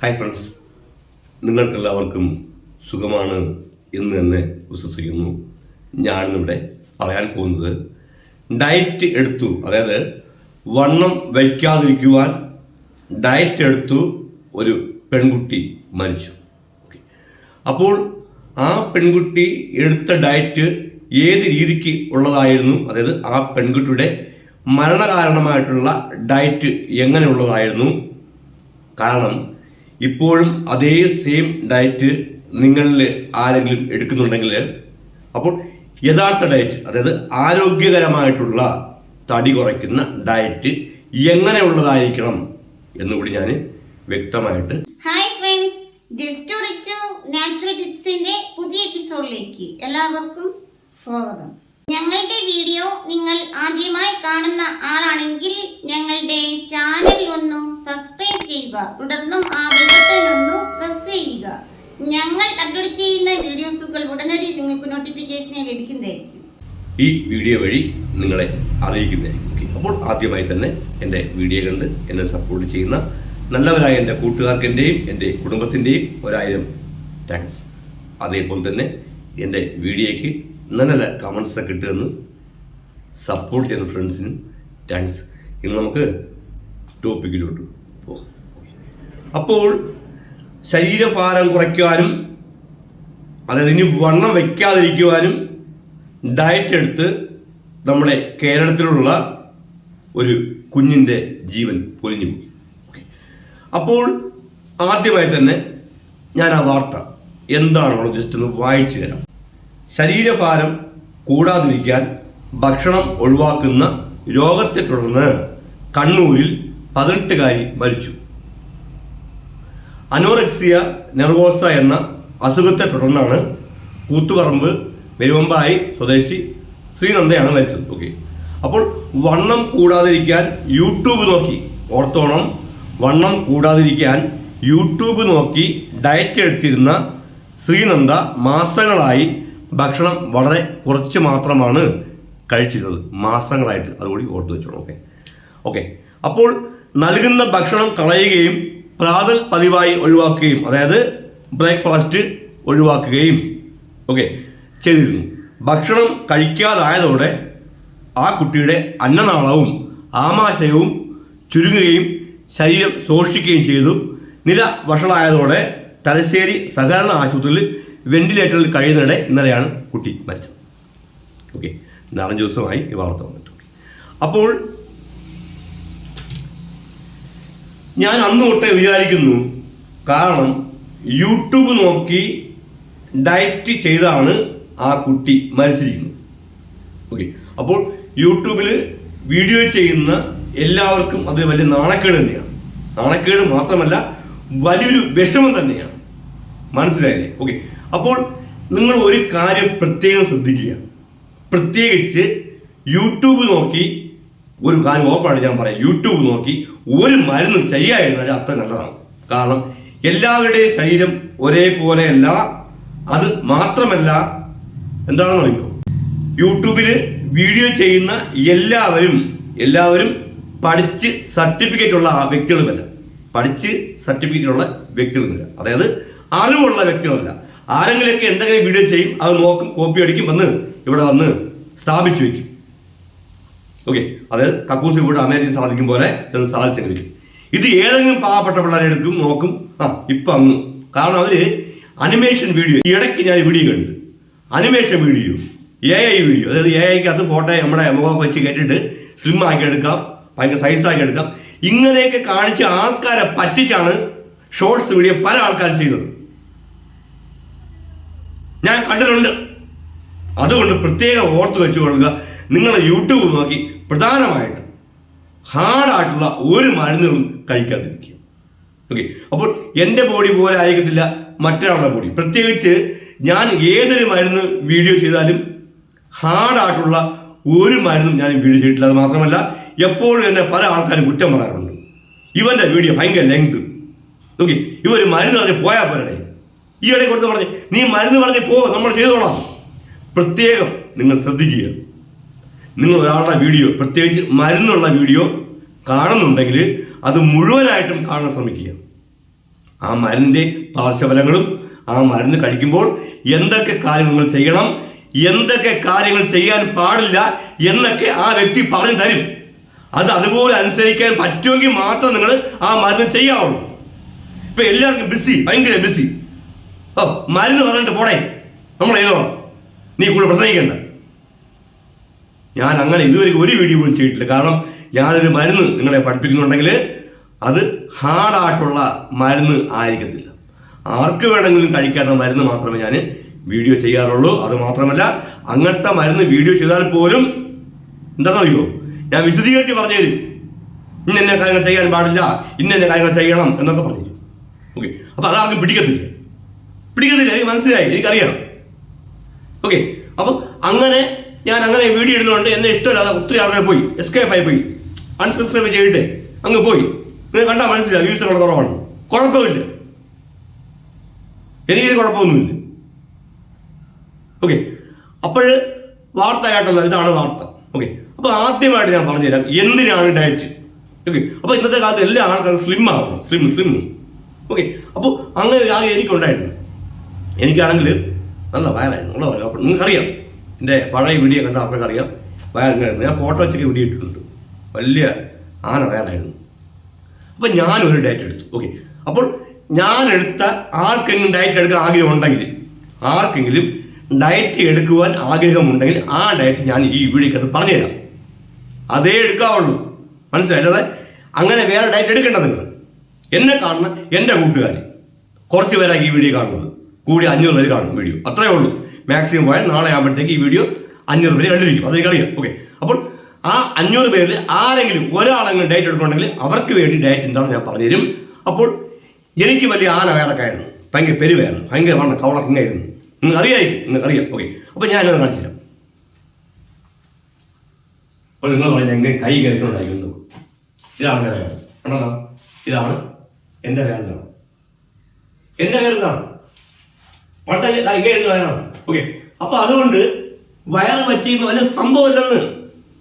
Hi friends നിങ്ങൾക്കെല്ലാവർക്കും സുഖമാണ് എന്ന് തന്നെ വിശ്വസിക്കുന്നു. ഞാനിന്നിവിടെ പറയാൻ പോകുന്നത് ഡയറ്റ് എടുത്തു. അതായത് വണ്ണം വയ്ക്കാതിരിക്കുവാൻ ഡയറ്റ് എടുത്തു ഒരു പെൺകുട്ടി മരിച്ചു. അപ്പോൾ ആ പെൺകുട്ടി എടുത്ത ഡയറ്റ് ഏത് രീതിക്ക് ഉള്ളതായിരുന്നു? അതായത് ആ പെൺകുട്ടിയുടെ മരണകാരണമായിട്ടുള്ള ഡയറ്റ് എങ്ങനെയുള്ളതായിരുന്നു കാരണം ഇപ്പോഴും അതേ സെയിം ഡയറ്റ് നിങ്ങളിൽ ആരെങ്കിലും എടുക്കുന്നുണ്ടെങ്കിൽ അപ്പോൾ യഥാർത്ഥ ഡയറ്റ് അതായത് ആരോഗ്യകരമായിട്ടുള്ള തടി കുറയ്ക്കുന്ന ഡയറ്റ് എങ്ങനെയുള്ളതായിരിക്കണം എന്നുകൂടി ഞാൻ വ്യക്തമായിട്ട് hi friends just Richu natural ടിപ്സിന്റെ പുതിയ എപ്പിസോഡിലേക്ക് എല്ലാവർക്കും സ്വാഗതം. ഞങ്ങളുടെ വീഡിയോ നിങ്ങൾ ആദ്യമായി കാണുന്ന ആളാണെങ്കിൽ ഞങ്ങളുടെ ചാനൽ ഒന്ന് സബ്സ്ക്രൈബ് ചെയ്യുക. തുടർന്നും ആ ബട്ടൺ ഒന്ന് പ്രസ് ചെയ്യുക. ഞങ്ങൾ അപ്ലോഡ് ചെയ്യുന്ന വീഡിയോസുകൾ ഉടനടി നിങ്ങൾക്ക് നോട്ടിഫിക്കേഷനെ ലഭിക്കുന്നതായിരിക്കും. ഈ വീഡിയോ വഴി നിങ്ങളെ അറിയിക്കുന്നതായിരിക്കും. അപ്പോൾ ആദ്യമായി തന്നെ എന്റെ വീഡിയോ കണ്ട് എന്നെ സപ്പോർട്ട് ചെയ്യുന്ന നല്ലവരായ എന്റെ കൂട്ടുകാർക്കെന്റെയും എന്റെ കുടുംബത്തിന്റെയും ഒരായിരം താങ്ക്സ് അതേപോലെ തന്നെ എന്റെ വീഡിയോയ്ക്ക് നല്ല നല്ല കമൻസൊക്കെ കിട്ടുമെന്ന് സപ്പോർട്ട് ചെയ്യുന്ന ഫ്രണ്ട്സിനും താങ്ക്സ് ഇന്ന് നമുക്ക് ടോപ്പിക്കിലോട്ട് പോകാം അപ്പോൾ ശരീരഭാരം കുറയ്ക്കുവാനും അതായത് ഇനി വണ്ണം വയ്ക്കാതിരിക്കുവാനും ഡയറ്റ് എടുത്ത് നമ്മുടെ കേരളത്തിലുള്ള ഒരു കുഞ്ഞിന്റെ ജീവൻ പൊലിഞ്ഞു പോയി. അപ്പോൾ ആദ്യമായി തന്നെ ഞാൻ ആ വാർത്ത എന്താണോ ജസ്റ്റ് ഒന്ന് വായിച്ചു തരാം. ശരീരഭാരം കൂടാതിരിക്കാൻ ഭക്ഷണം ഒഴിവാക്കുന്ന രോഗത്തെ തുടർന്ന് കണ്ണൂരിൽ പതിനെട്ടുകാരി മരിച്ചു. അനോറക്സിയ നെർവോസ എന്ന അസുഖത്തെ തുടർന്നാണ് കൂത്തുപറമ്പ് പെരുവമ്പായി സ്വദേശി ശ്രീനന്ദയാണ് മരിച്ചത്. ഓക്കെ അപ്പോൾ വണ്ണം കൂടാതിരിക്കാൻ യൂട്യൂബ് നോക്കി. ഓർത്തോണം വണ്ണം കൂടാതിരിക്കാൻ യൂട്യൂബ് നോക്കി ഡയറ്റ് എടുത്തിരുന്ന ശ്രീനന്ദ മാസങ്ങളായി ഭക്ഷണം വളരെ കുറച്ച് മാത്രമാണ് കഴിച്ചിരുന്നത്. മാസങ്ങളായിട്ട്. അതുകൂടി ഓർത്തു വെച്ചോളൂ ഓക്കെ ഓക്കെ അപ്പോൾ നൽകുന്ന ഭക്ഷണം കളയുകയും പ്രാതൽ പതിവായി ഒഴിവാക്കുകയും അതായത് ബ്രേക്ക്ഫാസ്റ്റ് ഒഴിവാക്കുകയും ഓക്കെ ചെയ്തിരുന്നു. ഭക്ഷണം കഴിക്കാതായതോടെ ആ കുട്ടിയുടെ അന്നനാളവും ആമാശയവും ചുരുങ്ങുകയും ശരീരം ശോഷിക്കുകയും ചെയ്തു. നില വഷളായതോടെ തലശ്ശേരി സഹകരണ ആശുപത്രിയിൽ വെന്റിലേറ്ററിൽ കഴിയുന്നതിടെ ഇന്നലെയാണ് കുട്ടി മരിച്ചത്. ഓക്കെ. നാലഞ്ച് ദിവസമായി ഈ വാർത്ത വന്നിട്ടുണ്ട്. അപ്പോൾ ഞാൻ അന്ന് തൊട്ടേ വിചാരിക്കുന്നു. കാരണം യൂട്യൂബ് നോക്കി ഡയറ്റ് ചെയ്താണ് ആ കുട്ടി മരിച്ചിരിക്കുന്നത്. ഓക്കെ അപ്പോൾ യൂട്യൂബിൽ വീഡിയോ ചെയ്യുന്ന എല്ലാവർക്കും അതിൽ വലിയ നാണക്കേട് തന്നെയാണ്. നാണക്കേട് മാത്രമല്ല വലിയൊരു വിഷമം തന്നെയാണ്. മനസ്സിലായില്ലേ? ഓക്കെ അപ്പോൾ നിങ്ങൾ ഒരു കാര്യം പ്രത്യേകം ശ്രദ്ധിക്കുക. പ്രത്യേകിച്ച് യൂട്യൂബ് നോക്കി ഒരു കാര്യം ഓപ്പാണ് ഞാൻ പറയാം. യൂട്യൂബ് നോക്കി ഒരു മരുന്നും ചെയ്യാതിരുന്നാൽ അത്ര നല്ലതാണ്. കാരണം എല്ലാവരുടെയും ശരീരം ഒരേപോലെയല്ല. അത് മാത്രമല്ല എന്താണെന്ന് അറിയോ? യൂട്യൂബിൽ വീഡിയോ ചെയ്യുന്ന എല്ലാവരും എല്ലാവരും പഠിച്ച് സർട്ടിഫിക്കറ്റ് ഉള്ള വ്യക്തികളുമല്ല. പഠിച്ച് സർട്ടിഫിക്കറ്റ് ഉള്ള വ്യക്തികളുമില്ല. അതായത് അറിവുള്ള വ്യക്തികളല്ല. ആരെങ്കിലുമൊക്കെ എന്തെങ്കിലും വീഡിയോ ചെയ്യും അത് നോക്കും കോപ്പി അടിക്കും വന്ന് ഇവിടെ വന്ന് സ്ഥാപിച്ചു വയ്ക്കും ഓക്കെ അത് കക്കൂസിൽ കൂടെ അമേരിക്കൻ സാധിക്കും പോലെ ചെന്ന് സാധിച്ചെങ്കിൽ വയ്ക്കും ഇത് ഏതെങ്കിലും പാവപ്പെട്ട പിള്ളേരെ എടുക്കും നോക്കും. ആ ഇപ്പം അങ്ങ്. കാരണം അവർ അനിമേഷൻ വീഡിയോ ഇടയ്ക്ക് ഞാൻ വീഡിയോ കണ്ട് animation video A I video അതായത് എ ഐക്ക് അത് ഫോട്ടോ നമ്മുടെ മുഖം വെച്ച് കേട്ടിട്ട് സ്ലിം ആക്കി എടുക്കാം ഭയങ്കര സൈസാക്കി എടുക്കാം. ഇങ്ങനെയൊക്കെ കാണിച്ച് ആൾക്കാരെ പറ്റിച്ചാണ് ഷോർട്സ് വീഡിയോ പല ആൾക്കാരും ചെയ്യുന്നത്. ഞാൻ കണ്ടിട്ടുണ്ട്. അതുകൊണ്ട് പ്രത്യേകം ഓർത്ത് വെച്ചുകൊള്ളുക. നിങ്ങൾ യൂട്യൂബ് നോക്കി. പ്രധാനമായിട്ടും ഹാർഡായിട്ടുള്ള ഒരു മരുന്നുകളും കഴിക്കാതിരിക്കുക. ഓക്കെ അപ്പോൾ എന്റെ ബോഡി പോലെ ആയിരിക്കത്തില്ല മറ്റൊരാളുടെ ബോഡി പ്രത്യേകിച്ച് ഞാൻ ഏതൊരു മരുന്ന് വീഡിയോ ചെയ്താലും ഹാർഡായിട്ടുള്ള ഒരു മരുന്നും ഞാൻ വീഡിയോ ചെയ്തിട്ടില്ല. അത് മാത്രമല്ല എപ്പോഴും എന്നെ പല ആൾക്കാരും കുറ്റം പറയാറുണ്ട്. ഇവന്റെ വീഡിയോ ഭയങ്കര ലെങ്ത് ഓക്കെ ഇവർ മരുന്ന് പറഞ്ഞ് പോയാൽ പോരടെ. ഈ ഇടയിൽ കൊടുത്ത് പറഞ്ഞ് നീ മരുന്ന് പറഞ്ഞ് പോ നമ്മൾ ചെയ്തോളാം. പ്രത്യേകം നിങ്ങൾ ശ്രദ്ധിക്കുക. നിങ്ങൾ ഒരാളുടെ വീഡിയോ പ്രത്യേകിച്ച് മരുന്നുള്ള വീഡിയോ കാണുന്നുണ്ടെങ്കിൽ അത് മുഴുവനായിട്ടും കാണാൻ ശ്രമിക്കുക. ആ മരുന്നിന്റെ പാർശ്വഫലങ്ങളും ആ മരുന്ന് കഴിക്കുമ്പോൾ എന്തൊക്കെ കാര്യങ്ങൾ ചെയ്യണം എന്തൊക്കെ കാര്യങ്ങൾ ചെയ്യാൻ പാടില്ല എന്നൊക്കെ ആ വ്യക്തി പറഞ്ഞു തരും. അത് അതുപോലെ അനുസരിക്കാൻ പറ്റുമെങ്കിൽ മാത്രം നിങ്ങൾ ആ മരുന്ന് ചെയ്യാവുള്ളൂ. ഇപ്പൊ എല്ലാവർക്കും ബിസി ഭയങ്കര ബിസി ഓ മരുന്ന് പറഞ്ഞിട്ട് പോടേ. നമ്മൾ ഏതോ നീ കൂടെ പ്രസംഗിക്കണ്ട. ഞാൻ അങ്ങനെ ഇതുവരെ ഒരു വീഡിയോ പോലും ചെയ്തിട്ടില്ല. കാരണം ഞാനൊരു മരുന്ന് നിങ്ങളെ പഠിപ്പിക്കുന്നുണ്ടെങ്കിൽ അത് ഹാർഡായിട്ടുള്ള മരുന്ന് ആയിരിക്കത്തില്ല. ആർക്ക് വേണമെങ്കിലും കഴിക്കാത്ത മരുന്ന് മാത്രമേ ഞാൻ വീഡിയോ ചെയ്യാറുള്ളൂ. അത് മാത്രമല്ല അങ്ങനത്തെ മരുന്ന് വീഡിയോ ചെയ്താൽ പോലും എന്താണെന്ന് അറിയോ? ഞാൻ വിശദീകരിച്ച് പറഞ്ഞു തരും ഇന്ന കാര്യങ്ങൾ ചെയ്യാൻ പാടില്ല ഇന്ന കാര്യങ്ങൾ ചെയ്യണം എന്നൊക്കെ പറഞ്ഞു തരും ഓക്കെ അപ്പോൾ അതാർക്കും പിടിക്കത്തില്ല. പിടിക്കത്തില്ല. എനിക്ക് മനസ്സിലായി എനിക്കറിയാം. ഓക്കെ അപ്പം അങ്ങനെ ഞാൻ അങ്ങനെ വീഡിയോ ഇടുന്നുണ്ട് എന്നെ ഇഷ്ടമില്ലാതെ ഒത്തിരി ആളുകൾ പോയി. എസ്കേപ്പ് ആയി പോയി. അൺസബ്സ്ക്രൈബ് ചെയ്തിട്ട് അങ്ങ് പോയി. ഇത് കണ്ടാൽ മനസ്സിലായി വ്യൂസ് വളരെ കുറവാണ്. കുഴപ്പമില്ല. എനിക്കൊരു കുഴപ്പമൊന്നുമില്ല. ഓക്കെ അപ്പോൾ വാർത്ത കേട്ടല്ലോ ഇതാണ് വാർത്ത. ഓക്കെ അപ്പോൾ ആദ്യമായിട്ട് ഞാൻ പറഞ്ഞുതരാം എന്തിനാണ് ഡയറ്റ് ഓക്കെ അപ്പോൾ ഇന്നത്തെ കാലത്ത് എല്ലാ ആൾക്കാരും സ്ലിം ആവണം. സ്ലിം സ്ലിം ഓക്കെ അപ്പോൾ അങ്ങനെ ഒരു ആഗ്രഹം എനിക്കുണ്ടായിരുന്നു. എനിക്കാണെങ്കിൽ നല്ല വയറായിരുന്നു ഉള്ള നിങ്ങൾക്കറിയാം. എന്റെ പഴയ വീഡിയോ കണ്ട അവർക്ക് അറിയാം വയറിങ്ങായിരുന്നു ഞാൻ ഫോട്ടോ വെച്ചൊക്കെ വീഡിയോ ഇട്ടിട്ടുണ്ട്. വലിയ ആന വയറായിരുന്നു അപ്പം ഞാനൊരു ഡയറ്റ് എടുത്തു. ഓക്കെ അപ്പോൾ ഞാൻ എടുത്ത ആർക്കെങ്കിലും ഡയറ്റ് എടുക്കാൻ ആഗ്രഹം ഉണ്ടെങ്കിൽ ആർക്കെങ്കിലും ഡയറ്റ് എടുക്കുവാൻ ആഗ്രഹമുണ്ടെങ്കിൽ ആ ഡയറ്റ് ഞാൻ ഈ വീഡിയോക്കകത്ത് പറഞ്ഞുതരാം. അതേ എടുക്കാവുള്ളൂ. മനസ്സിലായത് അങ്ങനെ വേറെ ഡയറ്റ് എടുക്കേണ്ട നിങ്ങൾ. എന്നെ കാണുന്ന എന്റെ കൂട്ടുകാർ കുറച്ച് പേരാണ് ഈ വീഡിയോ കാണുന്നത്. കൂടി അഞ്ഞൂറ് പേര് കാണും വീഡിയോ അത്രയേ ഉള്ളൂ. മാക്സിമം പോയാൽ നാളെ ആകുമ്പോഴത്തേക്ക് ഈ വീഡിയോ അഞ്ഞൂറ് പേര് കണ്ടിരിക്കും. അതെനിക്കറിയാം ഓക്കെ അപ്പോൾ ആ അഞ്ഞൂറ് പേരിൽ ആരെങ്കിലും ഒരാളെങ്കിലും ഡയറ്റ് എടുക്കണമെങ്കിൽ അവർക്ക് വേണ്ടി ഡയറ്റ് എന്താണെന്ന് ഞാൻ പറഞ്ഞുതരും. അപ്പോൾ എനിക്ക് വലിയ ആന വേറൊക്കെയായിരുന്നു ഭയങ്കര പെരുവായിരുന്നു ഭയങ്കര വണ്ണം കവളക്കിങ്ങായിരുന്നു നിങ്ങൾക്ക് അറിയായി നിങ്ങൾക്ക് അറിയാം. ഓക്കെ അപ്പോൾ ഞാൻ അത് കാണിച്ചു തരാം. അപ്പോൾ നിങ്ങൾ പറയുന്നത് എങ്ങനെ കൈ കയറ്റുന്നുണ്ടായിരിക്കും ഇതാണ് എന്റെ വേദന കണ്ടോ? ഇതാണ് എന്റെ വേദന എന്റെ എന്താണ് പണ്ട് ഇങ്ങനെ വയറാണ് ഓക്കെ അപ്പൊ അതുകൊണ്ട് വയറ് പറ്റിയുന്ന വലിയ സംഭവമില്ലെന്ന്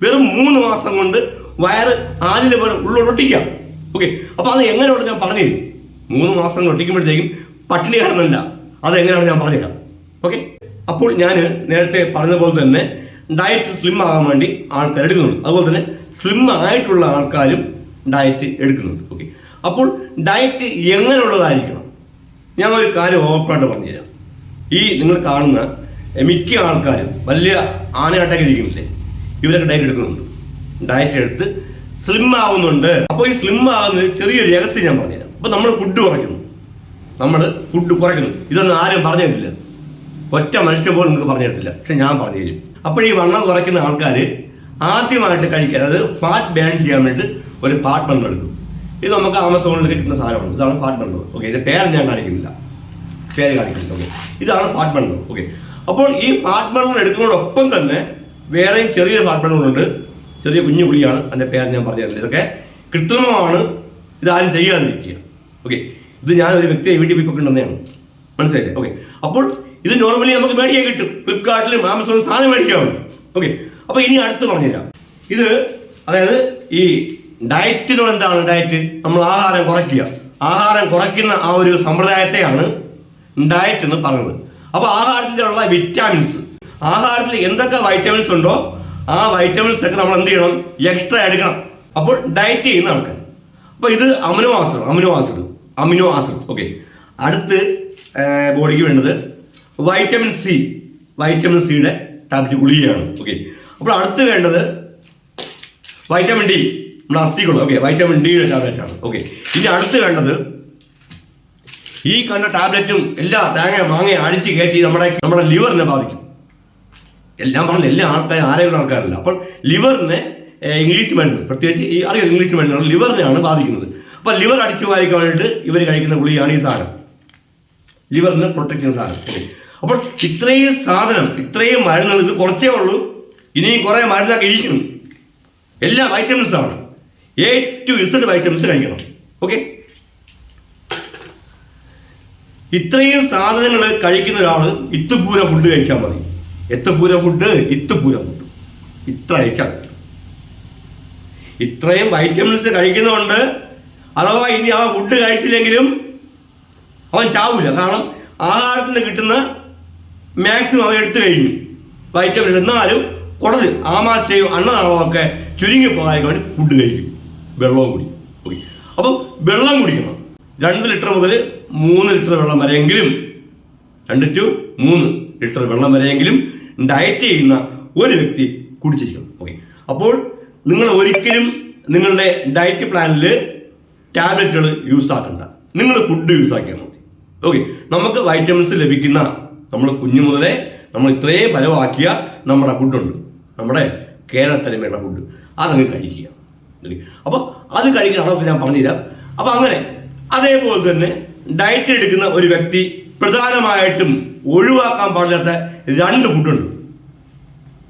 വെറും മൂന്ന് മാസം കൊണ്ട് വയറ് ആലിന് പോലെ ഉള്ളൊട്ടിക്കാം ഓക്കെ അപ്പൊ അത് എങ്ങനെയാണ് ഞാൻ പറഞ്ഞു തരും മൂന്ന് മാസം ഒട്ടിക്കുമ്പോഴത്തേക്കും പട്ടിണി കിടന്നില്ല. അതെങ്ങനെയാണ് ഞാൻ പറഞ്ഞുതരാം. ഓക്കെ അപ്പോൾ ഞാൻ നേരത്തെ പറഞ്ഞ പോലെ തന്നെ ഡയറ്റ് സ്ലിം ആകാൻ വേണ്ടി ആൾക്കാർ എടുക്കുന്നുണ്ട്. അതുപോലെ തന്നെ സ്ലിം ആയിട്ടുള്ള ആൾക്കാരും ഡയറ്റ് എടുക്കുന്നുണ്ട്. ഓക്കെ അപ്പോൾ ഡയറ്റ് എങ്ങനെയുള്ളതായിരിക്കണം? ഞാൻ ഒരു കാര്യം ഓപ്പണായിട്ട് പറഞ്ഞുതരാം. ഈ നിങ്ങൾ കാണുന്ന മിക്ക ആൾക്കാരും വലിയ ആനയാട്ടൊക്കെ ഇരിക്കുന്നില്ലേ ഇവരൊക്കെ ഡയറ്റ് എടുക്കുന്നുണ്ട്. ഡയറ്റ് എടുത്ത് സ്ലിം ആവുന്നുണ്ട്. അപ്പോൾ ഈ സ്ലിം ആവുന്നതിന് ചെറിയൊരു രഹസ്യം ഞാൻ പറഞ്ഞുതരാം. അപ്പോൾ നമ്മൾ ഫുഡ് കുറയ്ക്കുന്നു. നമ്മൾ ഫുഡ് കുറയ്ക്കുന്നു. ഇതൊന്നും ആരും പറഞ്ഞു തരില്ല ഒറ്റ മനുഷ്യൻ പോലും നിങ്ങൾക്ക് പറഞ്ഞു തരത്തില്ല പക്ഷെ ഞാൻ പറഞ്ഞു തരും അപ്പോൾ ഈ വണ്ണം കുറയ്ക്കുന്ന ആൾക്കാർ ആദ്യമായിട്ട് കഴിക്കാൻ അത് ഫാറ്റ് ബേൺ ചെയ്യാൻ വേണ്ടി ഒരു ഫാറ്റ് ബണ്ടർ എടുക്കും. ഇത് നമുക്ക് ആമസോണിൽ കിട്ടുന്ന സാധനമാണ്. ഇതാണ് ഫാറ്റ് ബണ്ടർ ഓക്കെ ഇത് പേര് ഞാൻ കാണിക്കുന്നില്ല. പേര് കാണിക്കുന്നത് ഓക്കെ ഇതാണ് ഫാറ്റ് ബണ്ടർ ഓക്കെ അപ്പോൾ ഈ ഫാറ്റ് ബണ്ടർ എടുക്കുന്നതോടൊപ്പം തന്നെ വേറെയും ചെറിയ ഫാറ്റ് ബണ്ടറുണ്ട് ചെറിയ കുഞ്ഞു പുളിയാണ്. അതിന്റെ പേര് ഞാൻ പറഞ്ഞു തരുന്നത്. ഇതൊക്കെ കൃത്രിമമാണ്. ഇതാരും ചെയ്യാതിരിക്കുക. ഓക്കെ ഇത് ഞാൻ ഒരു വ്യക്തിയെ വീട്ടിൽ പോയി കൊണ്ടുവന്നതാണ് മനസ്സിലായില്ലേ? ഓക്കെ അപ്പോൾ ഇത് നോർമലി നമുക്ക് മേടിക്കാൻ കിട്ടും. ഫ്ലിപ്കാർട്ടിലും ആമസോണിലും സാധനം മേടിക്കാവുന്നു ഓക്കെ അപ്പോൾ ഇനി അടുത്ത് പറഞ്ഞുതരാം. ഇത് അതായത് ഈ ഡയറ്റ് എന്താണ് ഡയറ്റ് നമ്മൾ ആഹാരം കുറയ്ക്കുക. ആഹാരം കുറയ്ക്കുന്ന ആ ഒരു സമ്പ്രദായത്തെയാണ് ഡയറ്റ് എന്ന് പറയുന്നത് അപ്പോൾ ആഹാരത്തിലുള്ള വിറ്റാമിൻസ് ആഹാരത്തിൽ എന്തൊക്കെ വൈറ്റമിൻസ് ഉണ്ടോ ആ വൈറ്റമിൻസ് ഒക്കെ നമ്മൾ എന്ത് ചെയ്യണം? എക്സ്ട്രാ എടുക്കണം അപ്പോൾ ഡയറ്റ് ചെയ്യുന്ന ആൾക്കാർ അപ്പോൾ ഇത് amino acid amino acid amino acid okay അടുത്ത് ബോഡിക്ക് വേണ്ടത് വൈറ്റമിൻ സി വൈറ്റമിൻ സിയുടെ ടാബ്ലറ്റ് ഗുളികയാണ്. ഓക്കെ അപ്പോൾ അടുത്ത് വേണ്ടത് വൈറ്റമിൻ ഡി നമ്മുടെ അസ്ഥികൾ ഓക്കെ വൈറ്റമിൻ ഡിയുടെ ടാബ്ലറ്റ് ആണ്. ഓക്കെ ഇനി അടുത്ത് വേണ്ടത് ഈ കണ്ട ടാബ്ലറ്റും എല്ലാ തേങ്ങ മാങ്ങ അടിച്ച് കയറ്റി നമ്മുടെ നമ്മുടെ ലിവറിനെ ബാധിക്കും. എല്ലാം പറഞ്ഞ എല്ലാ ആൾക്കാരും ആരോഗ്യമുള്ള ആൾക്കാരല്ല. അപ്പോൾ ലിവറിനെ ഇംഗ്ലീഷ് മരുന്ന് പ്രത്യേകിച്ച് ഈ അറിയാം ഇംഗ്ലീഷ് മരുന്ന് ലിവറിനെയാണ് ബാധിക്കുന്നത്. അപ്പോൾ ലിവർ അടിച്ചു വായിക്കാൻ വേണ്ടിയിട്ട് ഇവർ കഴിക്കുന്ന ഗുളിയാണ് ഈ സാധനം. ലിവറിനെ പ്രൊട്ടക്ട് ചെയ്യുന്ന സാധനം. അപ്പോൾ ഇത്രയും സാധനം ഇത്രയും മരുന്നുകൾ ഇത് കുറച്ചേ ഉള്ളൂ. ഇനിയും കുറേ മരുന്നൊക്കെ ഇരിക്കുന്നു. എല്ലാ വൈറ്റമിൻസാണ് എ ടു ഇസഡ് വൈറ്റമിൻസ് കഴിക്കണം. ഓക്കെ? ഇത്രയും സാധനങ്ങൾ കഴിക്കുന്ന ഒരാൾ ഇത്തുപൂര ഫുഡ് കഴിച്ചാൽ മതി. എത്തപ്പൂര ഫുഡ് ഇത്തുപൂര ഫുഡ് ഇത്ര കഴിച്ചാൽ. ഇത്രയും വൈറ്റമിൻസ് കഴിക്കുന്നതുകൊണ്ട് അഥവാ ഇനി ആ ഫുഡ് കഴിച്ചില്ലെങ്കിലും അവൻ ചാവൂല. കാരണം ആഹാരത്തിന് കിട്ടുന്ന മാക്സിമം അവൻ എടുത്തു കഴിഞ്ഞു. വൈറ്റമിൻ എന്നാലും കുടൽ ആമാശയും അന്നനാളവും ഒക്കെ ചുരുങ്ങി പോകാൻ വേണ്ടി ഫുഡ് കഴിക്കും. വെള്ളവും കുടിക്കും. അപ്പം വെള്ളം കുടിക്കണം. രണ്ട് ലിറ്റർ മുതൽ മൂന്ന് ലിറ്റർ വെള്ളം വരെയെങ്കിലും രണ്ട് ടു മൂന്ന് ലിറ്റർ വെള്ളം വരെയെങ്കിലും ഡയറ്റ് ചെയ്യുന്ന ഒരു വ്യക്തി കുടിച്ചിരിക്കണം ഓക്കെ അപ്പോൾ നിങ്ങൾ ഒരിക്കലും നിങ്ങളുടെ ഡയറ്റ് പ്ലാനിൽ ടാബ്ലറ്റുകൾ യൂസ് ആക്കണ്ട. നിങ്ങൾ ഫുഡ് യൂസ് ആക്കിയാൽ മതി. ഓക്കെ നമുക്ക് വൈറ്റമിൻസ് ലഭിക്കുന്ന നമ്മൾ കുഞ്ഞു മുതലേ നമ്മൾ ഇത്രയും ഫലമാക്കിയ നമ്മുടെ ഫുഡുണ്ട് നമ്മുടെ കേരളത്തരമയുള്ള ഫുഡ് അതങ്ങ് കഴിക്കുക. അപ്പോൾ അത് കഴിക്കുന്ന അളവൊക്കെ ഞാൻ പറഞ്ഞുതരാം. അപ്പോൾ അങ്ങനെ അതേപോലെ തന്നെ ഡയറ്റ് എടുക്കുന്ന ഒരു വ്യക്തി പ്രധാനമായിട്ടും ഒഴിവാക്കാൻ പാടില്ലാത്ത രണ്ട് ഫുഡുണ്ട്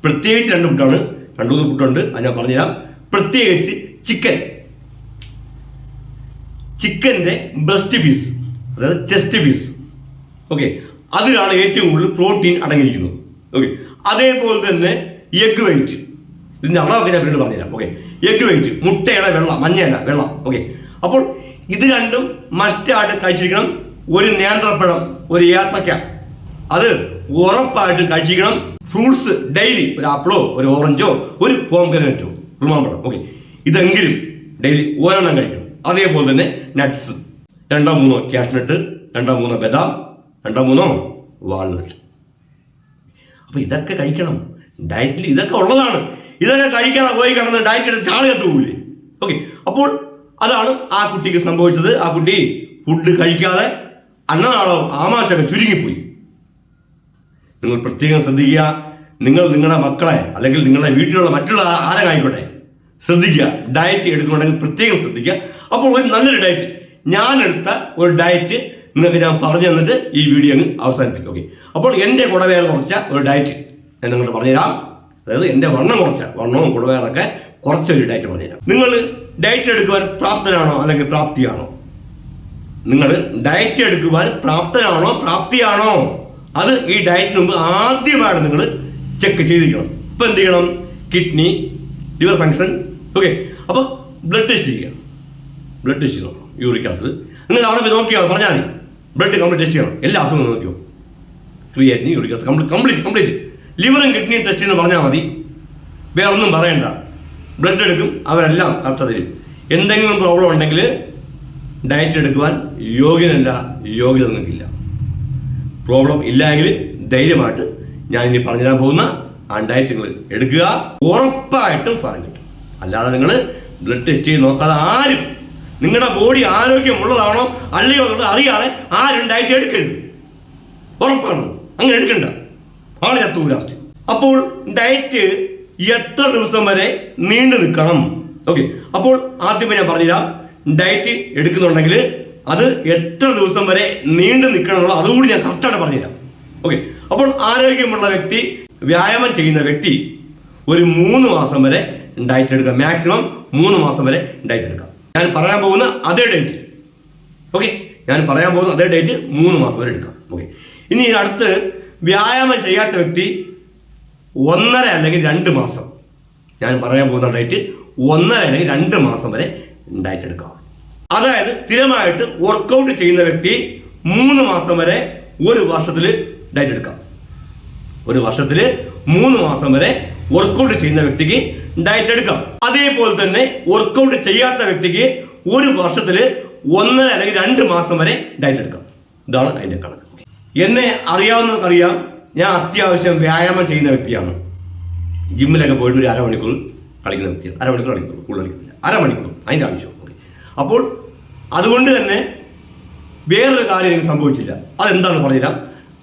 പ്രത്യേകിച്ച് രണ്ട് ഫുഡാണ് രണ്ട് മൂന്ന് ഫുഡുണ്ട് അത് ഞാൻ പറഞ്ഞുതരാം. പ്രത്യേകിച്ച് ചിക്കൻ ചിക്കന്റെ ബ്രസ്റ്റ് പീസ് അതായത് ചെസ്റ്റ് പീസ് ഓക്കെ അതിലാണ് ഏറ്റവും കൂടുതൽ പ്രോട്ടീൻ അടങ്ങിയിരിക്കുന്നത്. ഓക്കെ അതേപോലെ തന്നെ എഗ് വൈറ്റ് ഇതിന്റെ അളവൊക്കെ ഞാൻ പിന്നീട് പറഞ്ഞുതരാം. ഓക്കെ എഗ് വൈറ്റ് മുട്ടയുടെ വെള്ളം മഞ്ഞയല്ല വെള്ളം. ഓക്കെ അപ്പോൾ ഇത് രണ്ടും മസ്റ്റായിട്ട് കഴിച്ചിരിക്കണം. ഒരു നേന്ത്രപ്പഴം ഒരു ഏത്തക്ക. അത് ഉറപ്പായിട്ട് കഴിച്ചിരിക്കണം. ഫ്രൂട്ട്സ് ഡെയിലി ഒരു ആപ്പിളോ ഒരു ഓറഞ്ചോ ഒരു പോംഗ്രനറ്റോ ഉൾമാമ്പഴം ഓക്കെ ഇതെങ്കിലും ഡെയിലി ഒരെണ്ണം കഴിക്കണം. അതേപോലെ തന്നെ നട്ട്സ് രണ്ടോ മൂന്നോ കാഷ്നട്ട് രണ്ടോ മൂന്നോ ബദാം രണ്ടോ മൂന്നോ വാൾനട്ട് അപ്പൊ ഇതൊക്കെ കഴിക്കണം. ഡയറ്റിൽ ഇതൊക്കെ ഉള്ളതാണ്. ഇതൊക്കെ കഴിക്കാതെ പോയി കിടന്ന് ഡയറ്റ് എടുത്ത് പോകില്ലേ ഓക്കെ അപ്പോൾ അതാണ് ആ കുട്ടിക്ക് സംഭവിച്ചത്. ആ കുട്ടി ഫുഡ് കഴിക്കാതെ അന്നനാളവും ആമാശകം ചുരുങ്ങിപ്പോയി. നിങ്ങൾ പ്രത്യേകം ശ്രദ്ധിക്കുക. നിങ്ങൾ നിങ്ങളുടെ മക്കളെ അല്ലെങ്കിൽ നിങ്ങളുടെ വീട്ടിലുള്ള മറ്റുള്ള ആരെങ്കിലും ശ്രദ്ധിക്കുക. ഡയറ്റ് എടുക്കുന്നുണ്ടെങ്കിൽ പ്രത്യേകം ശ്രദ്ധിക്കുക. അപ്പോൾ ഒരു നല്ലൊരു ഡയറ്റ് ഞാൻ എടുത്ത ഒരു ഡയറ്റ് നിങ്ങൾക്ക് ഞാൻ പറഞ്ഞു തന്നിട്ട് ഈ വീഡിയോ അങ്ങ് അവസാനിപ്പിക്കും. ഓക്കെ അപ്പോൾ എന്റെ കുടവേർ കുറച്ച ഒരു ഡയറ്റ് ഞാൻ നിങ്ങളോട് പറഞ്ഞുതരാം. അതായത് എന്റെ വണ്ണം കുറച്ച വണ്ണവും കുടവേറൊക്കെ കുറച്ചൊരു ഡയറ്റ് പറഞ്ഞുതരാം. നിങ്ങൾ ഡയറ്റ് എടുക്കുവാൻ പ്രാപ്തനാണോ അല്ലെങ്കിൽ പ്രാപ്തിയാണോ? നിങ്ങൾ ഡയറ്റ് എടുക്കുവാൻ പ്രാപ്തനാണോ പ്രാപ്തിയാണോ? അത് ഈ ഡയറ്റിന് മുമ്പ് ആദ്യമാണ് നിങ്ങൾ ചെക്ക് ചെയ്തിരിക്കണം. ഇപ്പം എന്ത് ചെയ്യണം? കിഡ്നി ലിവർ ഫങ്ഷൻ ഓക്കെ അപ്പോൾ ബ്ലഡ് ടെസ്റ്റ് ചെയ്യണം ബ്ലഡ് ടെസ്റ്റ് നോക്കണം യൂറിക് ആസിഡ് നിങ്ങൾ അവിടെ പോയി നോക്കിയാൽ പറഞ്ഞാൽ മതി. ബ്ലഡ് കംപ്ലീറ്റ് ടെസ്റ്റ് ചെയ്യണം. എല്ലാ അസുഖങ്ങളും നോക്കിയോ? Creatinine uric acid complete complete complete ലിവറും കിഡ്നിയും ടെസ്റ്റ് ചെയ്യുന്നു പറഞ്ഞാൽ മതി. വേറൊന്നും പറയണ്ട. ബ്ലഡ് എടുക്കും അവരെല്ലാം കറക്റ്റ് തരും. എന്തെങ്കിലും പ്രോബ്ലം ഉണ്ടെങ്കിൽ ഡയറ്റ് എടുക്കുവാൻ യോഗ്യനല്ല യോഗ്യത നിങ്ങൾക്കില്ല പ്രോബ്ലം ഇല്ലെങ്കിൽ ധൈര്യമായിട്ട് ഞാൻ ഇനി പറഞ്ഞു തരാൻ പോകുന്ന ആ ഡയറ്റ് നിങ്ങൾ എടുക്കുക ഉറപ്പായിട്ടും കിട്ടും. അല്ലാതെ നിങ്ങൾ ബ്ലഡ് ടെസ്റ്റ് ചെയ്ത് നോക്കാതെ ആരും നിങ്ങളുടെ ബോഡി ആരോഗ്യമുള്ളതാണോ അല്ലയോ എന്നുള്ളത് അറിയാതെ ആരും ഡയറ്റ് എടുക്കരുത്. ഉറപ്പാണ്. അങ്ങനെ എടുക്കണ്ട. ആളെ ചത്തൂരാസ്തി അപ്പോൾ ഡയറ്റ് എത്ര ദിവസം വരെ നീണ്ടു നിൽക്കണം. ഓക്കെ അപ്പോൾ ആദ്യമേ ഞാൻ പറഞ്ഞുതരാം. ഡയറ്റ് എടുക്കുന്നുണ്ടെങ്കിൽ അത് എത്ര ദിവസം വരെ നീണ്ടു നിൽക്കണം എന്നുള്ള അതുകൂടി ഞാൻ കറക്റ്റായിട്ട് പറഞ്ഞുതരാം. ഓക്കെ അപ്പോൾ ആരോഗ്യമുള്ള വ്യക്തി വ്യായാമം ചെയ്യുന്ന വ്യക്തി ഒരു മൂന്ന് മാസം വരെ ഡയറ്റ് എടുക്കാം മാക്സിമം മൂന്ന് മാസം വരെ ഡയറ്റ് എടുക്കാം ഞാൻ പറയാൻ പോകുന്ന അതേ ഡേറ്റ് ഓക്കെ ഞാൻ പറയാൻ പോകുന്ന അതേ ഡേറ്റ് മൂന്ന് മാസം വരെ എടുക്കാം ഓക്കെ ഇനി അടുത്ത് വ്യായാമം ചെയ്യാത്ത വ്യക്തി ഒന്നര അല്ലെങ്കിൽ രണ്ട് മാസം. ഞാൻ പറയാൻ പോകുന്ന ഡേറ്റ് ഒന്നര അല്ലെങ്കിൽ രണ്ട് മാസം വരെ ഡയറ്റ് എടുക്കാം അതായത് സ്ഥിരമായിട്ട് വർക്കൗട്ട് ചെയ്യുന്ന വ്യക്തി മൂന്ന് മാസം വരെ ഒരു വർഷത്തിൽ ഡയറ്റ് എടുക്കാം ഒരു വർഷത്തിൽ മൂന്ന് മാസം വരെ വർക്കൗട്ട് ചെയ്യുന്ന വ്യക്തിക്ക് ഡയറ്റ് എടുക്കാം അതേപോലെ തന്നെ വർക്കൗട്ട് ചെയ്യാത്ത വ്യക്തിക്ക് ഒരു വർഷത്തിൽ ഒന്നര അല്ലെങ്കിൽ രണ്ട് മാസം വരെ ഡയറ്റ് എടുക്കാം ഇതാണ് അതിന്റെ കണക്ക്. എന്നെ അറിയാവുന്നവർക്കറിയാം ഞാൻ അത്യാവശ്യം വ്യായാമം ചെയ്യുന്ന വ്യക്തിയാണ്. ജിമ്മിലൊക്കെ പോയിട്ട് ഒരു അരമണിക്കൂർ കളിക്കുന്ന വ്യക്തിയാണ്. അരമണിക്കൂർ കളിക്കുന്നു കൂടുതൽ കളിക്കുന്നില്ല അരമണിക്കൂർ അതിന്റെ ആവശ്യം ഓക്കെ അപ്പോൾ അതുകൊണ്ട് തന്നെ വേറൊരു കാര്യം എനിക്ക് സംഭവിച്ചില്ല. അതെന്താണെന്ന് പറഞ്ഞുതരാം.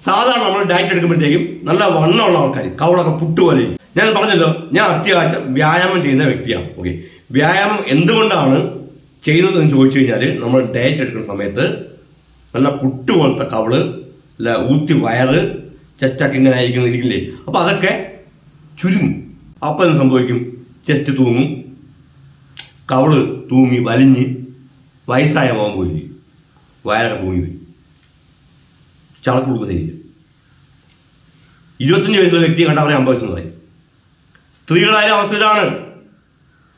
സാധാരണ നമ്മൾ ഡയറ്റ് എടുക്കുമ്പോഴത്തേക്കും നല്ല വണ്ണമുള്ള ആൾക്കാർ കവളൊക്കെ പുട്ടുപോലെ. ഞാൻ പറഞ്ഞല്ലോ ഞാൻ അത്യാവശ്യം വ്യായാമം ചെയ്യുന്ന വ്യക്തിയാണ്. ഓക്കെ വ്യായാമം എന്തുകൊണ്ടാണ് ചെയ്യുന്നതെന്ന് ചോദിച്ചു കഴിഞ്ഞാൽ നമ്മൾ ഡയറ്റ് എടുക്കുന്ന സമയത്ത് നല്ല പുട്ടുപോലത്തെ കവൾ അല്ല ഊത്തി വയറ് ചെസ്റ്റൊക്കെ ഇങ്ങനെ ആയിരിക്കുന്നത് ഇരിക്കില്ലേ? അപ്പോൾ അതൊക്കെ ചുരുങ്ങും. അപ്പം എന്ത് സംഭവിക്കും? ചെസ്റ്റ് തൂങ്ങും. കവൾ തൂങ്ങി വലിഞ്ഞ് വയസ്സായ മോൻ പോയി. വയറൊക്കെ തൂങ്ങി വരും ചളക്ക് കൊടുക്കുന്ന ശരീരം ഇരുപത്തഞ്ച് വയസ്സുള്ള വ്യക്തി കണ്ട അവരെ അമ്പത് വയസ്സെന്ന് പറയും. സ്ത്രീകളായ അവസ്ഥയിലാണ്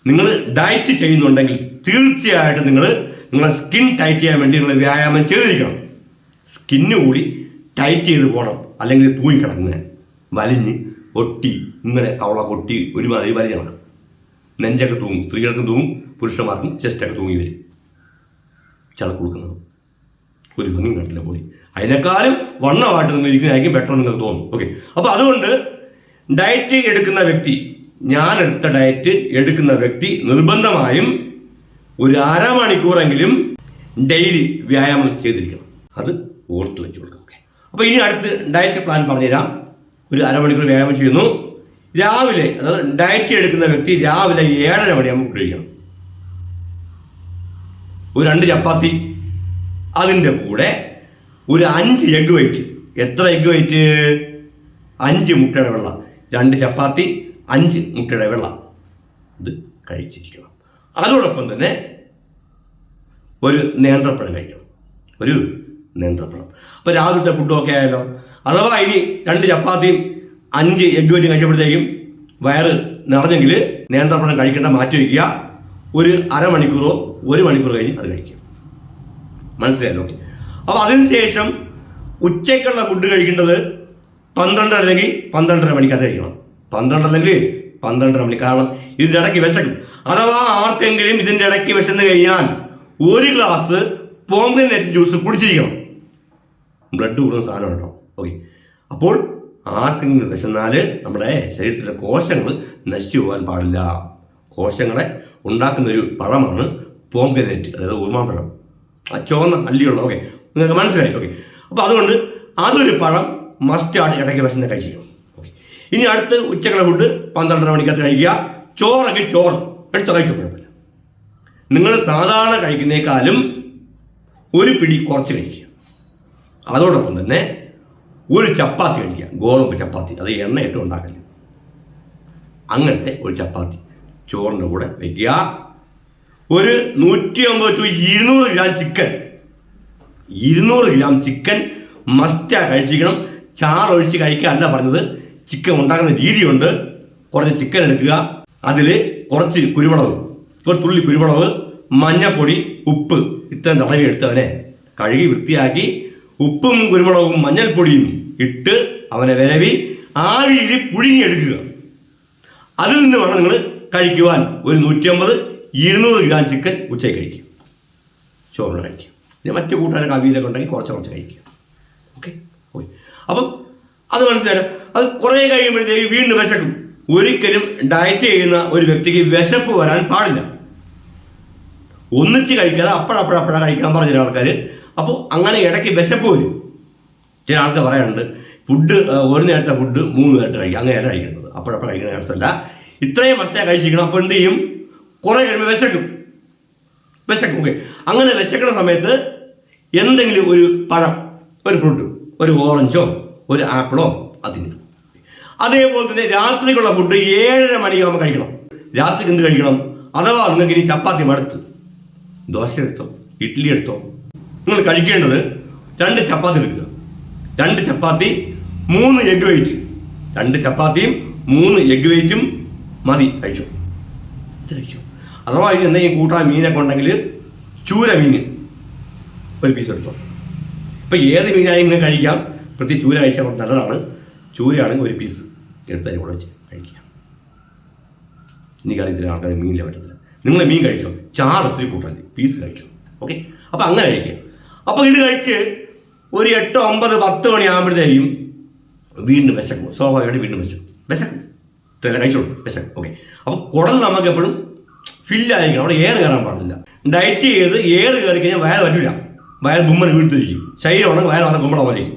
നിങ്ങൾ ഡയറ്റ് ചെയ്യുന്നുണ്ടെങ്കിൽ തീർച്ചയായിട്ടും നിങ്ങൾ നിങ്ങളെ സ്കിൻ ടൈറ്റ് ചെയ്യാൻ വേണ്ടി നിങ്ങൾ വ്യായാമം ചെയ്തിരിക്കണം. സ്കിന്ന് കൂടി ടൈറ്റ് ചെയ്ത് പോകണം അല്ലെങ്കിൽ തൂങ്ങിക്കിടങ്ങനെ വലിഞ്ഞ് ഒട്ടി ഇങ്ങനെ കവള കൊട്ടി ഒരുമാതിരി വലിയ നടക്കും. നെഞ്ചൊക്കെ തൂങ്ങും. സ്ത്രീകൾക്കും തൂങ്ങും പുരുഷന്മാർക്കും ചെസ്റ്റൊക്കെ തൂങ്ങി വരും. ചളക്ക് കൊടുക്കുന്നത് ഒരു ഭംഗി കണ്ടില്ല പോയി. അതിനേക്കാളും വണ്ണമായിട്ട് നിങ്ങൾ ഇരിക്കുന്നതായിരിക്കും ബെറ്റർ നിങ്ങൾക്ക് തോന്നും. ഓക്കെ അപ്പോൾ അതുകൊണ്ട് ഡയറ്റ് എടുക്കുന്ന വ്യക്തി ഞാൻ എടുത്ത ഡയറ്റ് എടുക്കുന്ന വ്യക്തി നിർബന്ധമായും ഒരു അരമണിക്കൂറെങ്കിലും ഡെയിലി വ്യായാമം ചെയ്തിരിക്കണം. അത് ഓർത്ത് വെച്ചു കൊടുക്കാം ഓക്കെ അപ്പോൾ ഇനി അടുത്ത് ഡയറ്റ് പ്ലാൻ പറഞ്ഞുതരാം. ഒരു അരമണിക്കൂർ വ്യായാമം ചെയ്യുന്നു. രാവിലെ അതായത് ഡയറ്റ് എടുക്കുന്ന വ്യക്തി രാവിലെ ഏഴര മണിയാകുമ്പോൾ കഴിക്കണം. ഒരു രണ്ട് ചപ്പാത്തി. അതിന്റെ കൂടെ ഒരു അഞ്ച് എഗ് വൈറ്റ് എത്ര എഗ് വൈറ്റ് അഞ്ച് മുട്ടയുടെ വെള്ള. രണ്ട് ചപ്പാത്തി അഞ്ച് മുട്ടയുടെ വെള്ള. ഇത് കഴിച്ചിരിക്കണം. അതോടൊപ്പം തന്നെ ഒരു നേന്ത്രപ്പഴം കഴിക്കണം. ഒരു നേന്ത്രപ്പഴം. അപ്പോൾ രാവിലത്തെ ഫുഡും ഒക്കെ ആയാലോ അഥവാ ഇനി രണ്ട് ചപ്പാത്തിയും അഞ്ച് എഗ് വെല്ലും കഴിച്ചപ്പോഴത്തേക്കും വയറ് നിറഞ്ഞെങ്കിൽ നേന്ത്രപ്പഴം കഴിക്കേണ്ട മാറ്റി വയ്ക്കുക. ഒരു അരമണിക്കൂറോ ഒരു മണിക്കൂർ കഴിഞ്ഞ് അത് കഴിക്കുക. മനസ്സിലായല്ലോ? ഓക്കെ അപ്പോൾ അതിനുശേഷം ഉച്ചയ്ക്കുള്ള ഫുഡ് കഴിക്കേണ്ടത് പന്ത്രണ്ടര അല്ലെങ്കിൽ പന്ത്രണ്ടര മണിക്കകത്ത് കഴിക്കണം. പന്ത്രണ്ട് അല്ലെങ്കിൽ പന്ത്രണ്ടര മണി. കാരണം ഇതിന്റെ ഇടയ്ക്ക് വിശക്കും. അഥവാ ആർക്കെങ്കിലും ഇതിന്റെ ഇടയ്ക്ക് വിശന്ന് കഴിഞ്ഞാൽ ഒരു ഗ്ലാസ് പോങ്കനെറ്റ് ജ്യൂസ് കുടിച്ചിരിക്കണം. ബ്ലഡ് കൂടുന്ന സാധനം കേട്ടോ ഓക്കെ അപ്പോൾ ആർക്കെങ്കിലും വിശന്നാൽ നമ്മുടെ ശരീരത്തിലെ കോശങ്ങൾ നശിച്ചു പോകാൻ പാടില്ല. കോശങ്ങളെ ഉണ്ടാക്കുന്ന ഒരു പഴമാണ് പോങ്കനേറ്റ് അതായത് ഉമാപഴം ആ ചുവന്ന അല്ലിയുള്ള ഓക്കെ നിങ്ങൾക്ക് മനസ്സിലായി ഓക്കെ അപ്പോൾ അതുകൊണ്ട് അതൊരു പഴം മസ്റ്റായിട്ട് ഇടയ്ക്ക് വിശന്ന് കഴിച്ചിരിക്കണം ഓക്കെ ഇനി അടുത്ത് ഉച്ചക്കളെ ഫുഡ് പന്ത്രണ്ടര മണിക്കകത്ത് കഴിക്കുക. ചോറൊക്കെ ചോറ് എടുത്ത് കഴിച്ചു കുഴപ്പമില്ല. നിങ്ങൾ സാധാരണ കഴിക്കുന്നേക്കാളും ഒരു പിടി കുറച്ച് കഴിക്കുക. അതോടൊപ്പം തന്നെ ഒരു ചപ്പാത്തി കഴിക്കുക ഗോതമ്പ് ചപ്പാത്തി. അത് എണ്ണയിട്ട് ഉണ്ടാക്കൽ. അങ്ങനത്തെ ഒരു ചപ്പാത്തി ചോറിന്റെ കൂടെ വയ്ക്കുക ഒരു നൂറ്റി അമ്പത് ടു ഇരുന്നൂറ് ഗ്രാം ചിക്കൻ ഇരുന്നൂറ് ഗ്രാം ചിക്കൻ മസ്റ്റാ കഴിച്ചിരിക്കണം. ചാറൊഴിച്ച് കഴിക്കുക അല്ല പറഞ്ഞത്. ചിക്കൻ ഉണ്ടാക്കുന്ന രീതിയുണ്ട്. കുറച്ച് ചിക്കൻ എടുക്കുക. അതിൽ കുറച്ച് കുരുമുളക്. ഒരു തുള്ളി കുരുമുളക് മഞ്ഞപ്പൊടി ഉപ്പ് ഇത്രയും തടവി എടുത്തവനെ കഴുകി വൃത്തിയാക്കി ഉപ്പും കുരുമുളകും മഞ്ഞൾപ്പൊടിയും ഇട്ട് അവനെ വിരവി ആവിയിൽ പുഴുങ്ങിയെടുക്കുക. അതിൽ നിന്ന് വേണം നിങ്ങൾ കഴിക്കുവാൻ. ഒരു നൂറ്റി അമ്പത് ഇരുന്നൂറ് ഗ്രാം ചിക്കൻ ഉച്ചയ്ക്ക് കഴിക്കുക. ചോറിന് കഴിക്കുക. പിന്നെ മറ്റു കൂട്ടാനൊക്കെ അവിയിലൊക്കെ ഉണ്ടെങ്കിൽ കുറച്ച് കുറച്ച് കഴിക്കുക. ഓക്കെ? ഓക്കെ അപ്പം അത് മനസ്സിലായോ? അത് കുറേ കഴിയുമ്പോഴത്തേക്ക് വീണ്ടും വിശക്കും. ഒരിക്കലും ഡയറ്റ് ചെയ്യുന്ന ഒരു വ്യക്തിക്ക് വിശപ്പ് വരാൻ പാടില്ല. ഒന്നിച്ച് കഴിക്കാതെ അപ്പോഴപ്പോഴപ്പോഴാണ് കഴിക്കാൻ പറഞ്ഞ ആൾക്കാർ അപ്പോൾ അങ്ങനെ ഇടയ്ക്ക് വിശപ്പ് വരും. ചില ആൾക്ക് പറയാറുണ്ട് ഫുഡ് ഒരു നേരത്തെ ഫുഡ് മൂന്ന് നേരത്തെ കഴിക്കുക. അങ്ങനെയല്ല കഴിക്കുന്നത്. അപ്പോഴപ്പോൾ കഴിക്കുന്ന നേരത്തല്ല. ഇത്രയും മസ്റ്റാ കഴിച്ചിരിക്കണം. അപ്പോൾ എന്ത് ചെയ്യും? കുറേ കഴിയുമ്പോൾ വിശക്കും. വിശക്കും. ഓക്കെ അങ്ങനെ വിശക്കുന്ന സമയത്ത് എന്തെങ്കിലും ഒരു പഴം ഒരു ഫ്രൂട്ട് ഒരു ഓറഞ്ചോ ഒരു ആപ്പിളോ അതിന്. അതേപോലെ തന്നെ രാത്രിക്കുള്ള ഫുഡ് ഏഴര മണിക്ക് നമ്മൾ കഴിക്കണം. രാത്രിക്ക് എന്ത് കഴിക്കണം? അഥവാ നിങ്ങൾക്ക് ചപ്പാത്തി മടുത്ത് ദോശ എടുത്തോ ഇഡ്ഡലി എടുത്തോ നിങ്ങൾ കഴിക്കേണ്ടത് രണ്ട് ചപ്പാത്തി എടുക്കുക. രണ്ട് ചപ്പാത്തി മൂന്ന് എഗ് വെയിറ്റ് രണ്ട് ചപ്പാത്തിയും മൂന്ന് എഗ് വെയിറ്റും മതി കഴിച്ചു. കഴിച്ചു. അഥവാ ഇനി എന്തെങ്കിലും കൂട്ടാൻ മീനൊക്കെ ഉണ്ടെങ്കിൽ ചൂര മീൻ ഒരു പീസ് എടുത്തോ. ഇപ്പം ഏത് മീനായും ഇങ്ങനെ കഴിക്കാം. പ്രത്യേകിച്ച് ചൂര കഴിച്ചാൽ കുറച്ച് നല്ലതാണ്. ചൂരയാണെങ്കിൽ ഒരു പീസ് എടുത്ത് അതിൽ കൂടെ വെച്ച് കഴിക്കാം. എനിക്കറിയത്തില്ല ആൾക്കാർ മീനില്ല പറ്റത്തില്ല. നിങ്ങൾ മീൻ കഴിച്ചോ. ചാറ് ഒത്തിരി കൂട്ടല്ലേ പീസ് കഴിച്ചോ. ഓക്കെ അപ്പം അങ്ങനെ കഴിക്കുക അപ്പോൾ ഇത് കഴിച്ച് ഒരു എട്ടോ ഒമ്പത് പത്ത് മണി ആകുമ്പോഴത്തേക്കും വീണ്ടും വിശക്കും. സ്വാഭാവികമായിട്ട് വീണ്ടും വിശക്കും. വിശക്കും. ഇത്ര കഴിച്ചോളൂ. വിശക്കും. ഓക്കെ അപ്പോൾ കുടൽ നമുക്ക് എപ്പോഴും ഫില്ലായിരിക്കണം അവിടെ ഏറ് കയറാൻ പാടില്ല. ഡയറ്റ് ചെയ്ത് ഏറ് കയറി കഴിഞ്ഞാൽ വയർ പറ്റില്ല വയർ ബുമ്മന് വീഴ്ത്തിരിക്കും. ശരീരം ഉണങ്ങും വയർ മാത്രം കുമ്മള പോലെയും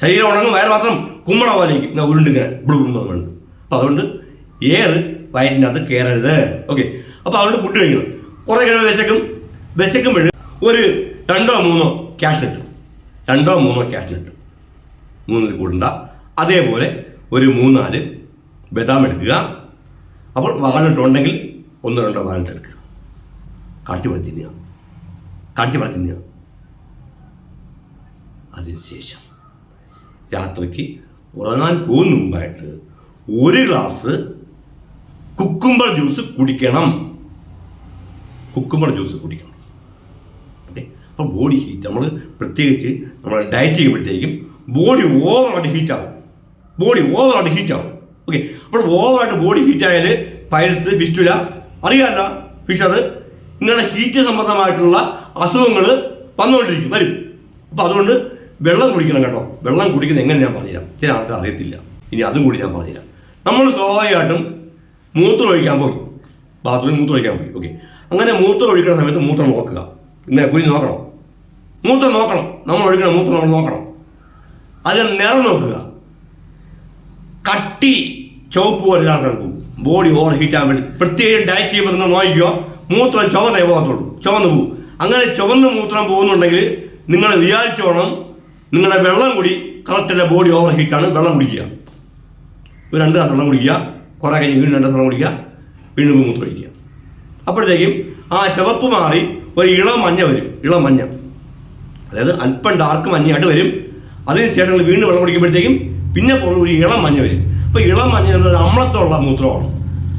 ശരീരം ഉണങ്ങും വയർ മാത്രം കുമ്മള പോലെയും ഇങ്ങനെ ഉരുണ്ടിങ്ങനെ ഇവിടെ ഉരുണ്ടുന്നുണ്ട് അപ്പോൾ അതുകൊണ്ട് ഏറ് വയറ്റിനകത്ത് കയറരുത്. ഓക്കെ അപ്പോൾ അതുകൊണ്ട് ഫുഡ് കഴിക്കണം. കുറേ കഴിയുമ്പോൾ വിശക്കും. വിശക്കുമ്പോൾ ഒരു രണ്ടോ മൂന്നോ ക്യാഷ് നെറ്റ് രണ്ടോ മൂന്നോ ക്യാഷ് നെറ്റ് മൂന്നിൽ കൂടണ്ട. അതേപോലെ ഒരു മൂന്നാൽ ബദാം എടുക്കുക. അപ്പോൾ വാലറ്റ് ഉണ്ടെങ്കിൽ ഒന്നോ രണ്ടോ വാലറ്റ് എടുക്കുക. കാഴ്ച പഴം തിന്നുക കാഴ്ച പഴം തിന്നുക അതിനുശേഷം രാത്രിക്ക് ഉറങ്ങാൻ പോകുന്ന മുമ്പായിട്ട് ഒരു ഗ്ലാസ് കുക്കുംബർ ജ്യൂസ് കുടിക്കണം. കുക്കുംബർ ജ്യൂസ് കുടിക്കണം. അപ്പോൾ ബോഡി ഹീറ്റ് നമ്മൾ പ്രത്യേകിച്ച് നമ്മൾ ഡയറ്റ് ചെയ്യുമ്പോഴത്തേക്കും ബോഡി ഓവറായിട്ട് ഹീറ്റ് ആവും. ബോഡി ഓവറായിട്ട് ഹീറ്റ് ആവും. ഓക്കെ അപ്പോൾ ഓവറായിട്ട് ബോഡി ഹീറ്റ് ആയാൽ പൈൽസ് ബിസ്റ്റുല അറിയാമല്ല ഫിഷർ ഇങ്ങനെ ഹീറ്റ് സംബന്ധമായിട്ടുള്ള അസുഖങ്ങൾ വന്നുകൊണ്ടിരിക്കും. വരും. അപ്പോൾ അതുകൊണ്ട് വെള്ളം കുടിക്കണം കേട്ടോ. വെള്ളം കുടിക്കുന്നത് എങ്ങനെ ഞാൻ പറഞ്ഞുതരാം. ചില ആൾക്കാർ അറിയത്തില്ല. ഇനി അതും കൂടി ഞാൻ പറഞ്ഞുതരാം. നമ്മൾ സ്വാഭാവികമായിട്ടും മൂത്രം ഒഴിക്കാൻ പോയി. ബാത്റൂമിൽ മൂത്രം ഒഴിക്കാൻ പോയി. ഓക്കെ അങ്ങനെ മൂത്രം ഒഴിക്കുന്ന സമയത്ത് മൂത്രം നോക്കുക. ഇങ്ങനെ കുഴി നോക്കണം. മൂത്രം നോക്കണം. നമ്മൾ ഒഴുകണം മൂത്രം നമ്മൾ നോക്കണം. അതിന് നിറം നോക്കുക. കട്ടി ചുവപ്പ് പോലെ ബോഡി ഓവർ ഹീറ്റ് ആകാൻ വേണ്ടി പ്രത്യേകം ഡയറ്റ് ചെയ്യുമ്പോൾ നിങ്ങൾ നോക്കിക്കോ മൂത്രം ചുവന്നേ പോകത്തുള്ളൂ. ചുവന്ന് പോകും അങ്ങനെ ചുവന്ന് മൂത്രം പോകുന്നുണ്ടെങ്കിൽ നിങ്ങൾ വിചാരിച്ചോണം നിങ്ങളുടെ വെള്ളം കൂടി കറക്റ്റല്ല ബോഡി ഓവർ ഹീറ്റാണ് വെള്ളം കുടിക്കുക. ഒരു രണ്ട് ഗ്ലാസ് വെള്ളം കുടിക്കുക. കുറേ കഴിഞ്ഞ് വീണ്ടും രണ്ട് വെള്ളം കുടിക്കുക. വീണ്ടും മൂത്രം ഒഴിക്കുക. അപ്പോഴത്തേക്കും ആ ചുവപ്പ് മാറി ഒരു ഇളം മഞ്ഞ വരും. ഇളം മഞ്ഞ. അതായത് അല്പം ഡാർക്ക് മഞ്ഞയായിട്ട് വരും. അതിനുശേഷം നിങ്ങൾ വീണ്ടും വെള്ളം കുടിക്കുമ്പോഴത്തേക്കും പിന്നെ ഒരു ഇളം മഞ്ഞ വരും. അപ്പോൾ ഇളം മഞ്ഞ ഒരു അമ്ലത്തുള്ള മൂത്രമാണ്.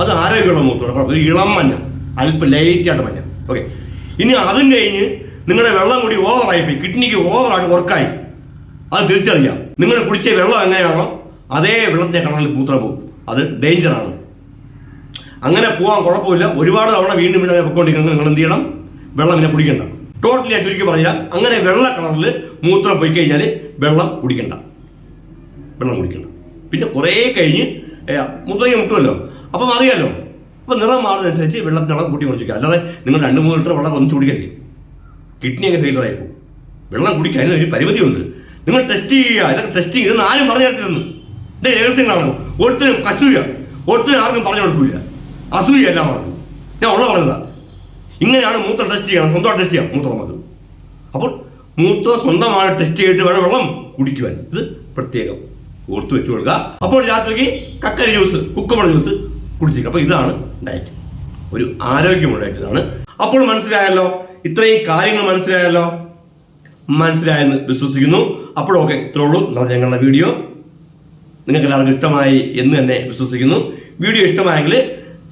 അത് ആരോഗ്യമുള്ള മൂത്രമാണ്. ഒരു ഇളം മഞ്ഞ അല്പം ലൈറ്റായിട്ട് മഞ്ഞ. ഓക്കെ ഇനി അതും കഴിഞ്ഞ് നിങ്ങളുടെ വെള്ളം കൂടി ഓവറായി പോയി. കിഡ്നിക്ക് ഓവറായിട്ട് വർക്കായി അത് തിരിച്ചറിയാം. നിങ്ങൾ കുടിച്ച വെള്ളം എങ്ങനെയാണോ അതേ വെള്ളത്തിന്റെ കടലിൽ മൂത്രം പോകും. അത് ഡേഞ്ചറാണ് അങ്ങനെ പോകാൻ കുഴപ്പമില്ല. ഒരുപാട് തവണ വീണ്ടും വീണ്ടും അങ്ങനെ പൊയ്ക്കൊണ്ടിരിക്കുന്നത് നിങ്ങൾ എന്ത് ചെയ്യണം? വെള്ളം പിന്നെ കുടിക്കണ്ട. ടോട്ടലി ചുരുക്കി പറഞ്ഞാൽ അങ്ങനെ വെള്ള കളറിൽ മൂത്രം പോയി കഴിഞ്ഞാൽ വെള്ളം കുടിക്കണ്ട. വെള്ളം കുടിക്കണ്ട. പിന്നെ കുറേ കഴിഞ്ഞ് മുത്തങ്ങി മുട്ടുമല്ലോ? അപ്പം അറിയാലോ? അപ്പം നിറം മാറുന്നതനുസരിച്ച് വെള്ളത്തിനുള്ള കൂട്ടി കുടിക്കുക അല്ലാതെ നിങ്ങൾ രണ്ട് മൂന്ന് ലിറ്റർ വെള്ളം ഒന്നിച്ച് കുടിക്കരുത് കിഡ്നി അങ്ങ് ഫെയിലർ ആയി പോകും. വെള്ളം കുടിക്കാൻ ഒരു പരിമിതിയുണ്ട്. നിങ്ങൾ ടെസ്റ്റ് ചെയ്യുക. ഇതൊക്കെ ടെസ്റ്റ് ചെയ്ത് ആരും പറഞ്ഞു തരത്തില്ലെന്ന്. ഇതേ രഹസ്യങ്ങളാണ്. ഒരുത്തരും കസൂയ. ഒരുത്തരും ആർക്കും പറഞ്ഞു കൊടുക്കില്ല അസൂയ എല്ലാം പറഞ്ഞു. ഞാൻ ഉള്ള പറഞ്ഞതാ. ഇങ്ങനെയാണ് മൂത്രം ടെസ്റ്റ് ചെയ്യണം സ്വന്തം ടെസ്റ്റ് ചെയ്യാം മൂത്രം നമുക്ക് അപ്പോൾ മൂത്രം സ്വന്തമായി ടെസ്റ്റ് ചെയ്തിട്ട് വേണം വെള്ളം കുടിക്കുവാൻ. ഇത് പ്രത്യേകം ഓർത്ത് വെച്ചു കൊടുക്കുക. അപ്പോൾ രാത്രിക്ക് കക്കരി ജ്യൂസ് കുക്കുമ്പള ജ്യൂസ് കുടിച്ചിരിക്കുക. അപ്പോൾ ഇതാണ് ഡയറ്റ് ഒരു ആരോഗ്യമുള്ള ഡയറ്റ് ഇതാണ്. അപ്പോൾ മനസ്സിലായല്ലോ? ഇത്രയും കാര്യങ്ങൾ മനസ്സിലായല്ലോ? മനസ്സിലായെന്ന് വിശ്വസിക്കുന്നു. അപ്പോഴൊക്കെ ഇത്രേ ഉള്ളൂ. ഞങ്ങളുടെ വീഡിയോ നിങ്ങൾക്ക് എല്ലാവർക്കും ഇഷ്ടമായി എന്ന് തന്നെ വിശ്വസിക്കുന്നു. വീഡിയോ ഇഷ്ടമായെങ്കിൽ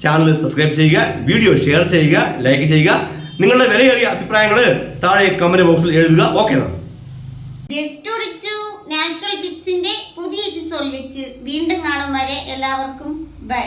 ചാനൽ സബ്സ്ക്രൈബ് ചെയ്യുക വീഡിയോ ഷെയർ ചെയ്യുക ലൈക്ക് ചെയ്യുക. നിങ്ങളുടെ വിലയേറിയ അഭിപ്രായങ്ങൾ താഴെ കമന്റ് ബോക്സിൽ എഴുതുക. ഓക്കെ നാച്ചുറൽ ടിപ്സിന്റെ പുതിയ എപ്പിസോഡ് വെച്ച് വീണ്ടും കാണും വരെ എല്ലാവർക്കും. ബൈ